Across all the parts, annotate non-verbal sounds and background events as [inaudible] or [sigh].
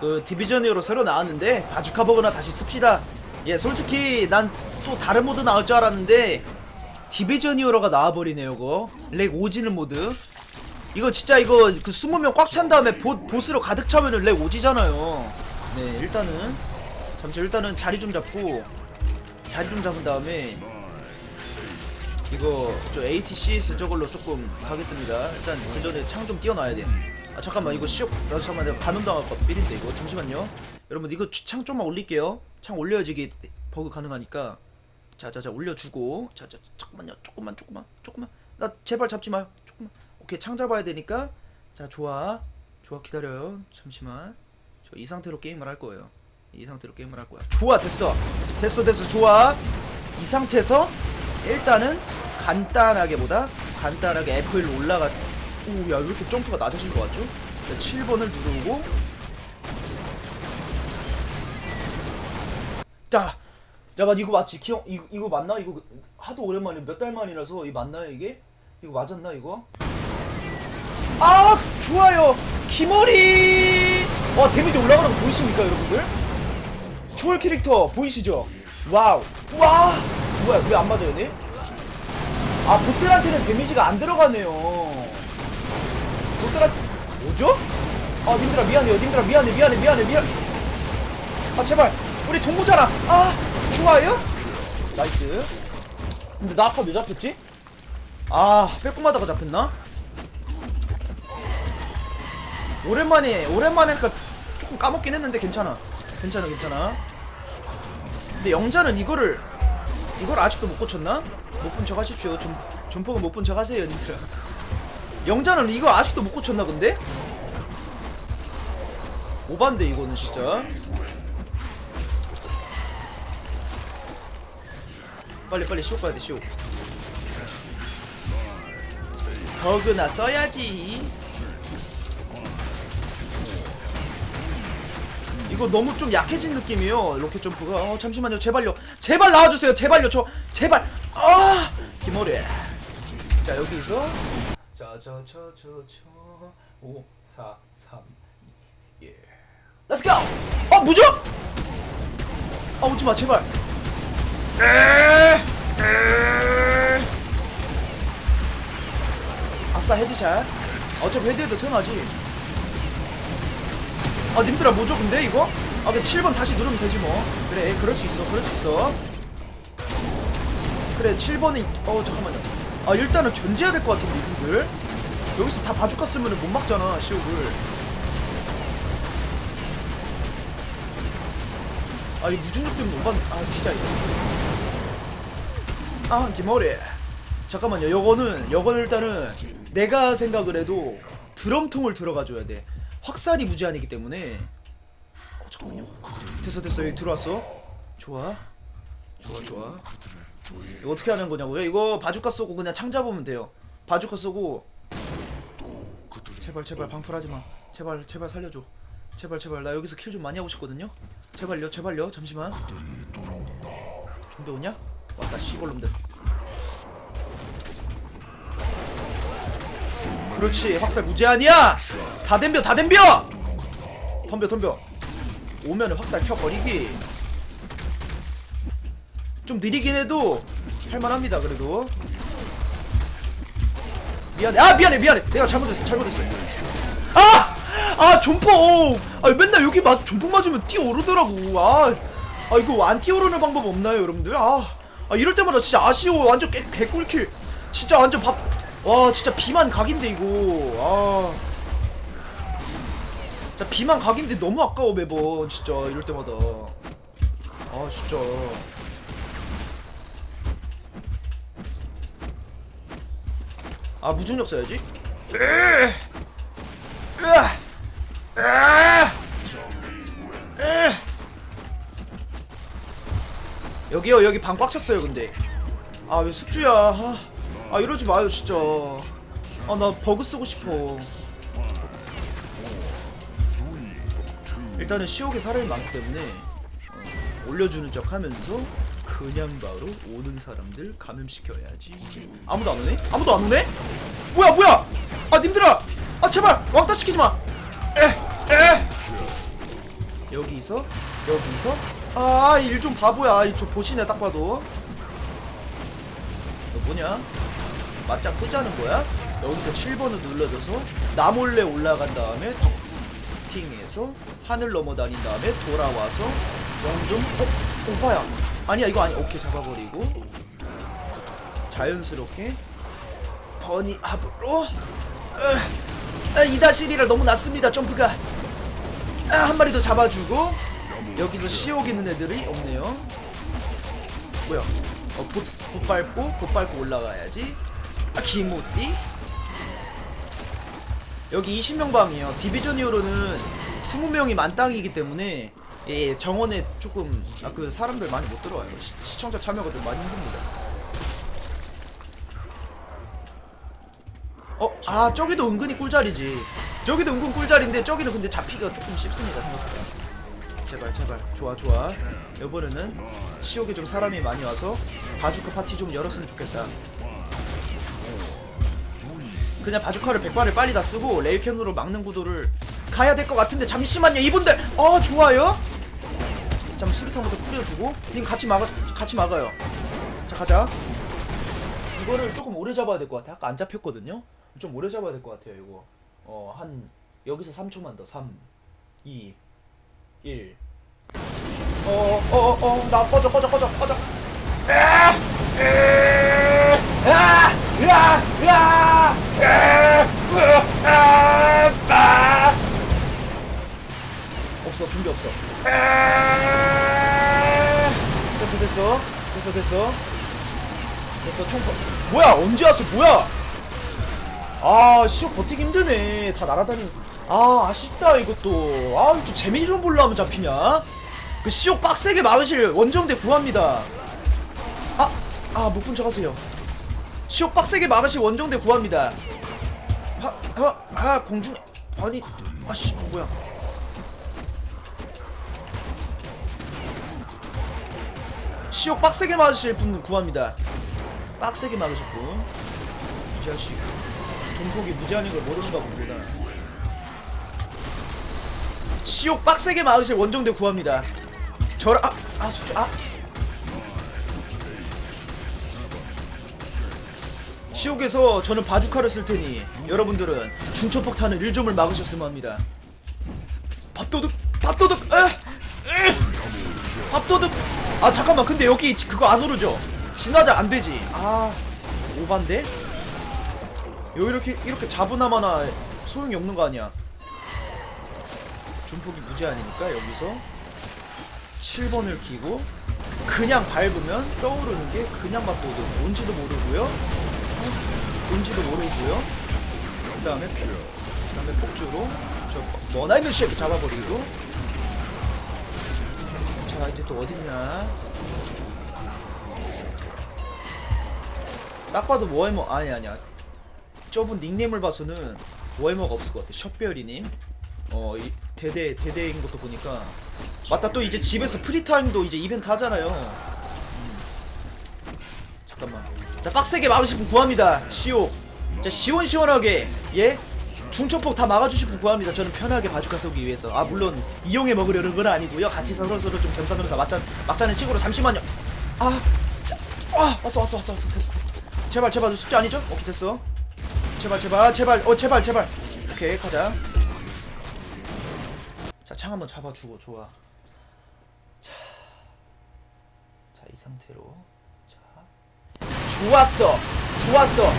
그 디비전으로 새로 나왔는데 바주카 버그나 다시 씁시다. 예, 솔직히 난 또 다른 모드 나올 줄 알았는데 디비전 히어로가 나와버리네요, 그거. 렉 오지는 모드. 이거 진짜 이거 그 20명 꽉 찬 다음에 보, 보스로 가득 차면은 렉 오지잖아요. 네, 일단은 잠시 일단은 자리 좀 잡고 자리 좀 잡은 다음에 이거 저 ATCS 저걸로 조금 가겠습니다. 일단 그 전에 창 좀 띄워놔야 돼. 아 잠깐만 이거 시옥 나 잠깐만 내가 감염당할 것 삘인데 이거 잠시만요. 여러분 이거 창 좀만 올릴게요. 창 올려야지 이게 버그 가능하니까. 자자자 올려주고 자자 잠깐만요. 조금만 조금만 조금만 나 제발 잡지 마요. 조금만 오케이 창 잡아야 되니까 자 좋아 좋아 기다려요. 잠시만 저 이 상태로 게임을 할 거예요. 이 상태로 게임을 할 거야. 좋아 됐어 됐어 됐어 좋아 이 상태에서 일단은 간단하게보다 간단하게 F를 올라가 오야 왜 이렇게 점프가 낮아진 것 같죠? 7번을 누르고 자 잠깐 이거 맞지? 기억 이거, 이거 맞나? 이거 하도 오랜만에 몇 달 만이라서 이 맞나요 이게? 이거 맞았나 이거? 아 좋아요 기머리 와 데미지 올라가는 거 보이십니까 여러분들? 초월 캐릭터 보이시죠? 와우 와 뭐야 왜 안 맞아요 얘네? 아 보트한테는 데미지가 안 들어가네요 보트한테 뭐죠? 아 님들아 미안해요 님들아 미안해 미안해 미안해 미안 아 제발 우리 동무잖아 아 좋아요? 나이스 근데 나 아까 왜 잡혔지? 아 빼꼼하다가 잡혔나? 오랜만에 오랜만에 하니까 조금 까먹긴 했는데 괜찮아 괜찮아 괜찮아 근데 영자는 이거를 이걸 아직도 못 고쳤나? 못 본 척 하십시오 좀 전폭은 못 본 척 하세요 님들아 영자는 이거 아직도 못 고쳤나 근데? 오반데 이거는 진짜 빨리 빨리 쇼 가야 돼 쇼. 버그나 써야지. 이거 너무 좀 약해진 느낌이에요 로켓 점프가. 어 잠시만요 제발요 제발 나와주세요 제발요 저 제발 아 김어리. 자 여기서 자자자자자5 4 3 2 1 Let's go. 어 뭐죠? 아 오지 마 제발. 아싸 헤드샷 어차피 헤드해도 튀어나지 아 님들아 뭐죠 근데 이거? 아 그냥 7번 다시 누르면 되지 뭐 그래 그럴 수 있어 그럴 수 있어 그래 7번이 어 잠깐만요 아 일단은 견제해야 될 것 같은데 이분들 여기서 다 바주카 쓰면은 못 막잖아 시옥을. 아이 무중력 때문에 못받아 진짜 이거. 아 김어리. 잠깐만요. 요거는 요거는 일단은 내가 생각을 해도 드럼통을 들어가줘야 돼. 확산이 무제한이기 때문에. 어 잠깐만요. 됐어 됐어. 여기 들어왔어. 좋아. 좋아 좋아. 이거 어떻게 하는 거냐고요? 이거 바주카 쏘고 그냥 창 잡으면 돼요. 바주카 쏘고 제발 제발 방풀하지 마. 제발 제발 살려줘. 제발 제발. 나 여기서 킬 좀 많이 하고 싶거든요? 제발요 제발요. 잠시만. 좀비 오냐? 왔다 씨골놈들. 그렇지. 확살 무제한이야! 다 덤벼 다 덤벼! 덤벼 덤벼. 오면은 확살 켜버리기. 좀 느리긴 해도 할만합니다 그래도 미안해. 아 미안해 미안해. 내가 잘못했어 잘못했어. 아! 아 존폭. 아 맨날 여기 맞 존폭 맞으면 뛰어오르더라고. 아, 아 이거 안 뛰어오르는 방법 없나요 여러분들? 아, 아 이럴 때마다 진짜 아쉬워. 완전 개, 개꿀킬. 진짜 완전 밥 와 진짜 비만 각인데 이거. 아. 진짜 비만 각인데 너무 아까워 매번. 진짜 이럴 때마다. 아 진짜 아 무중력 써야지! 여기요 여기 방 꽉 찼어요 근데. 아 왜 숙주야? 아, 아 이러지 마요 진짜. 아 나 버그 쓰고 싶어. 일단은 시옥에 사람이 많기 때문에 어, 올려주는 척 하면서 그냥 바로 오는 사람들 감염시켜야지. 아무도 안 오네? 아무도 안 오네? 뭐야 뭐야? 아 님들아! 아 제발! 왕따 시키지 마! 에! 에! 여기서 여기서? 아일 좀 바보야. 이저 보시네 딱 봐도. 너 뭐냐? 맞짱 뜨자는 거야? 여기서 7번을 눌러줘서 나 몰래 올라간 다음에 덕 팅해서 하늘 넘어 다닌 다음에 돌아와서 영좀 어? 오빠야. 아니야 이거 아니야 오케이 잡아버리고 자연스럽게 버니 앞으로. 아, 2-1이라 너무 낮습니다 점프가. 아, 한 마리 더 잡아주고 여기서 시옥 있는 애들이 없네요. 뭐야? 어, 봇, 봇 밟고 봇 밟고 올라가야지. 아 기모띠 여기 20명 방이에요. 디비전 이후로는 20명이 만땅이기 때문에 예, 정원에 조금 아, 그 사람들 많이 못 들어와요. 시, 시청자 참여가 좀 많이 힘듭니다. 어? 아 저기도 은근히 꿀자리지. 저기도 은근 꿀자리인데 저기는 근데 잡히기가 조금 쉽습니다 생각보다. 제발 제발. 좋아 좋아. 이번에는 시옥에 좀 사람이 많이 와서 바주카 파티 좀 열었으면 좋겠다 그냥 바주카를 100발을 빨리 다 쓰고 레이캔으로 막는 구도를 가야 될 것 같은데. 잠시만요 이분들! 어 좋아요? 잠 수류탄부터 뿌려주고. 님 같이 막아 같이 막아요. 자 가자. 이거를 조금 오래 잡아야 될 것 같아. 아까 안 잡혔거든요? 좀 오래 잡아야 될 것 같아요 이거. 어 한 여기서 3초만 더. 3 2 1 어, 어, 어, 어, 나 꺼져, 꺼져, 꺼져, 꺼져. 아! 으아! 으아! 으아! 으아! 으아! 으아! 없어, 준비 없어. 아! 됐어, 됐어. 됐어, 됐어. 됐어, 총, 버- 뭐야, 언제 왔어, 뭐야? 아, 시옥 버티기 힘드네. 다 날아다니. 아, 아쉽다, 이것도. 아, 좀 재미 좀 보려면 잡히냐? 그 시옥 빡세게 막으실 원정대 구합니다. 아, 아, 못본척 하세요. 시옥 빡세게 막으실 원정대 구합니다. 하, 하, 아, 공중, 아니, 아씨, 뭐야. 시옥 빡세게 막으실 분 구합니다. 빡세게 막으실 분. 이 자식. 존폭이 무지하는 걸 모르는가 봅니다. 시옥 빡세게 막으실 원정대 구합니다. 저라 아, 아 수주 아 시옥에서 저는 바주카를 쓸 테니 여러분들은 중초폭탄을 1점을 막으셨으면 합니다. 밥도둑 밥도둑 에! 에! 밥도둑 아 잠깐만 근데 여기 그거 안 오르죠? 진화자 안 되지 아 오반데? 여기 이렇게 이렇게 잡으나마나 소용이 없는 거 아니야 중폭이 무제한이니까 여기서 7번을 키고 그냥 밟으면 떠오르는 게 그냥 밥도둑 뭔지도 모르고요 어? 뭔지도 모르고요. 그 다음에 그 다음에 폭주로 저 있는 쉐프 잡아버리고. 자 이제 또 어딨냐? 딱 봐도 워해머 아니 아니야. 저분 닉네임을 봐서는 워해머가 없을 것 같아. 셔별이님. 어 이, 대대 대대인 것도 보니까. 맞다 또 이제 집에서 프리타임도 이제 이벤트 하잖아요. 음. 잠깐만 자 빡세게 분 구합니다. 시오. 자 시원시원하게 예? 중초폭 다 막아주실 분 구합니다. 저는 편하게 바주카 쏘기 위해서. 아 물론 이용해 먹으려는 건 아니고요. 같이 서로서로 좀 겸사겸사 막자, 막자는 식으로 잠시만요. 아, 자, 자, 아 왔어 왔어 왔어 왔어. 됐어. 제발 제발 숙제 아니죠? 오케이 됐어. 제발 제발 제발. 어 제발 제발. 오케이 가자. 자 창 한번 잡아주고 좋아. 자 이 상태로. 자 좋았어. 좋았어.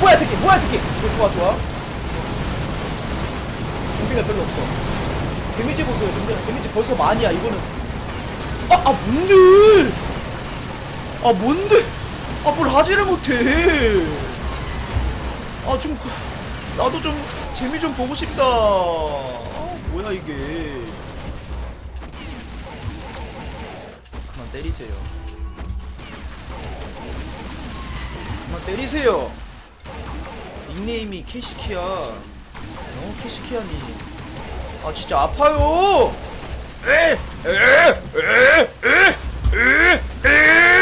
뭐야 이 새끼? 뭐야 이 새끼? 이거 좋아 좋아? 준비가 별로 없어. 데미지 보세요 근데 데미지 벌써 많이야 이거는. 아, 아 뭔데? 아 뭔데? 아 뭘 하지를 못해. 아 좀 나도 좀 재미 좀 보고 싶다. 아 뭐야 이게? 그만 때리세요 그만 때리세요 닉네임이 캐시키야 어 캐시키야니 아 진짜 아파요 에! 에! 에! 에! 에! 에! 에!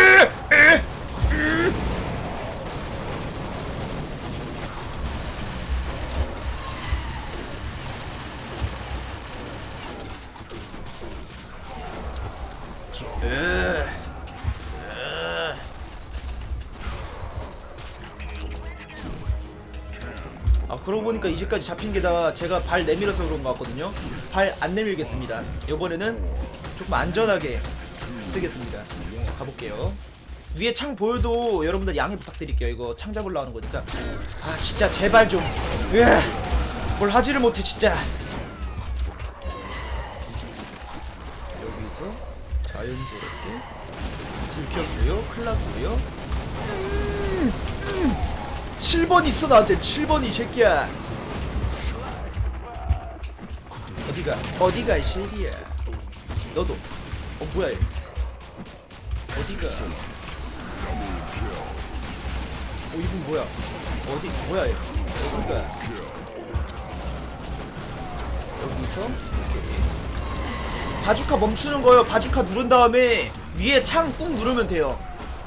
그러고 보니까 이제까지 잡힌 게 다 제가 발 내밀어서 그런 것 같거든요. 발 안 내밀겠습니다. 이번에는 조금 안전하게 쓰겠습니다. 가볼게요. 위에 창 보여도 여러분들 양해 부탁드릴게요. 이거 창 잡으려 하는 거니까. 아 진짜 제발 좀. 으아, 뭘 하지를 못해 진짜. 여기서 자연스럽게 들켰고요. 큰일 났고요. 음, 음. 7번 있어 나한테 7번 이 새끼야. 어디가 어디가 이 쉐리야. 너도. 어 뭐야 얘. 어디가. 어 이분 뭐야? 어디 뭐야 얘? 어디가? 여기서 이렇게 바주카 멈추는 거요. 바주카 누른 다음에 위에 창 꾹 누르면 돼요.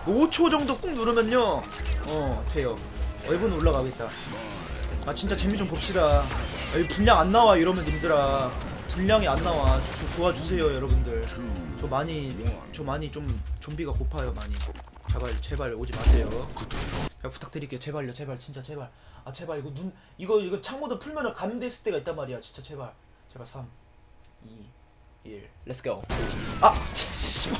5초 정도 꾹 누르면요. 어 돼요. 어 이분 올라가겠다. 아 진짜 재미 좀 봅시다. 아, 이 분량 안 나와 이러면 님들아 분량이 안 나와. 저, 저 도와주세요 여러분들. 저 많이 저 많이 좀 좀비가 고파요 많이. 제발 제발 오지 마세요. 야, 부탁드릴게요 제발요 제발 진짜 제발. 아 제발 이거 눈 이거 이거 창모드 풀면은 감염됐을 때가 있단 말이야 진짜 제발 제발 3 2 1 렛츠 고. 아 [laughs] 씨발.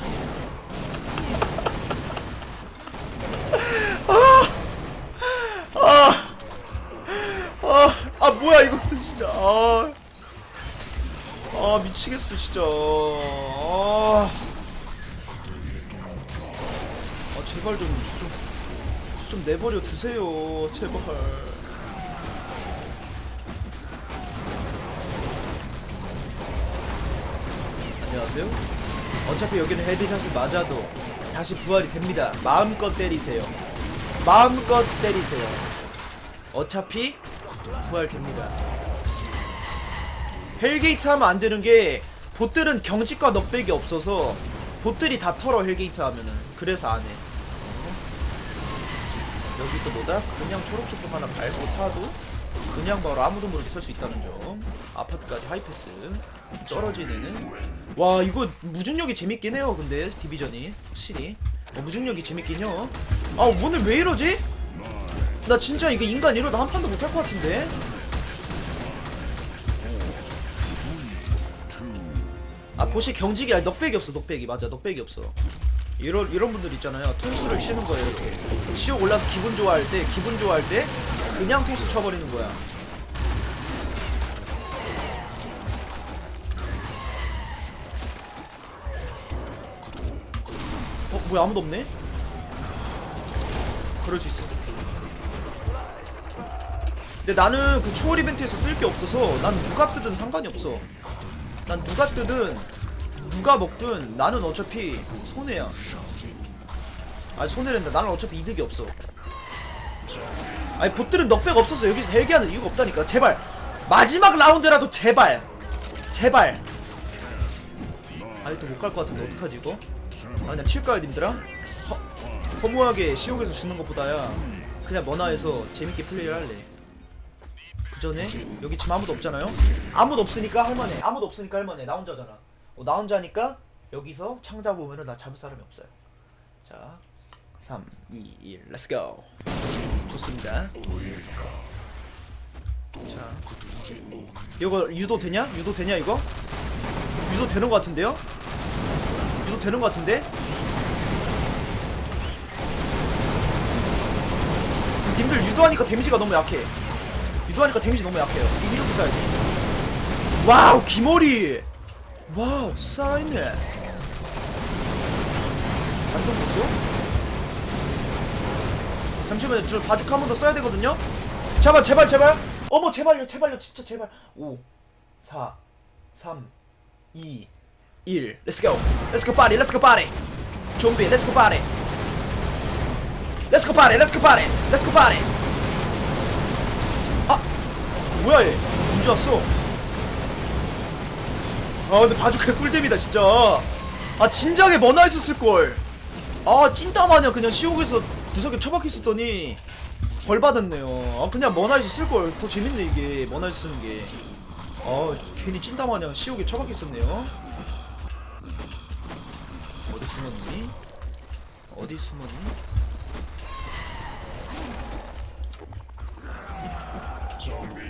아, 아 뭐야 이것도 [laughs] 진짜. 아, 아 미치겠어 진짜. 아, 아 제발 좀, 좀, 좀 내버려 두세요 제발. 안녕하세요. 어차피 여기는 헤드샷을 맞아도 다시 부활이 됩니다. 마음껏 때리세요. 마음껏 때리세요. 어차피 부활됩니다. 헬게이트 하면 안 되는 게 보들은 경직과 넉백이 없어서 보들이 다 털어 헬게이트 하면은 그래서 안 해. 어? 여기서 뭐다? 그냥 초록초록 하나 밟고 타도 그냥 바로 아무도 모르게 설 수 있다는 점. 아파트까지 하이패스 떨어지는. 와 이거 무중력이 재밌긴 해요. 근데 디비전이 확실히 어, 무중력이 재밌긴 요. 아 오늘 왜 이러지? 나 진짜 이거 인간 이러다 한 판도 못할 것 같은데? 아 보시 경직이 아니 넉백이 없어 넉백이. 맞아 넉백이 없어. 이런 이런 분들 있잖아요. 통수를 치는 거예요 이렇게. 시옥 올라서 기분 좋아할 때 기분 좋아할 때 그냥 통수 쳐버리는 거야. 어 뭐야 아무도 없네? 그럴 수 있어 근데 나는 그 초월 이벤트에서 뜰 게 없어서 난 누가 뜨든 상관이 없어. 난 누가 뜨든 누가 먹든 나는 어차피 손해야. 아 손해랜다. 나는 어차피 이득이 없어. 아니 보들은 넉백 없어서 여기서 헬기하는 이유가 없다니까. 제발 마지막 라운드라도 제발 제발. 아니 또 못 갈 것 같은데 어떡하지 이거? 아 그냥 칠까요 님들아? 허, 허무하게 시옥에서 죽는 것보다야 그냥 머나에서 재밌게 플레이를 할래. 그 전에 여기 지금 아무도 없잖아요. 아무도 없으니까 할만해. 아무도 없으니까 할만해. 나 혼자잖아. 어, 나 혼자니까 여기서 창 잡으면은 나 잡을 사람이 없어요. 자, 3, 2, 1, 렛츠 고. 좋습니다. 자, 이거 유도 되냐? 유도 되냐 이거? 유도 되는 것 같은데요? 유도 되는 것 같은데? 님들 유도하니까 데미지가 너무 약해. 유도하니까 데미지 너무 약해요. 이- 이렇게 써야 돼. 와우, 기머리! 와우, 쌓이네. 반동 보소? 잠시만요, 저 바둑 한번 더 써야 되거든요? 제발, 제발, 제발! 어머, 제발요, 제발요, 진짜 제발. 5, 4, 3, 2, 1. Let's go. Let's go party, let's go party. 좀비, let's go party. Let's go party, let's go party. Let's go party. 뭐야 얘? 언제 왔어? 아 근데 바주카 꿀잼이다 진짜. 아 진작에 머나 있었을걸. 아 찐따 마냥 그냥 시옥에서 구석에 처박혀 있었더니 벌 받았네요. 아 그냥 머나 있었을걸. 더 재밌네 이게 머나 있었는 게아 괜히 찐따 마냥 시옥에 처박혀 있었네요. 어디 숨었니? 어디 숨었니? 좀비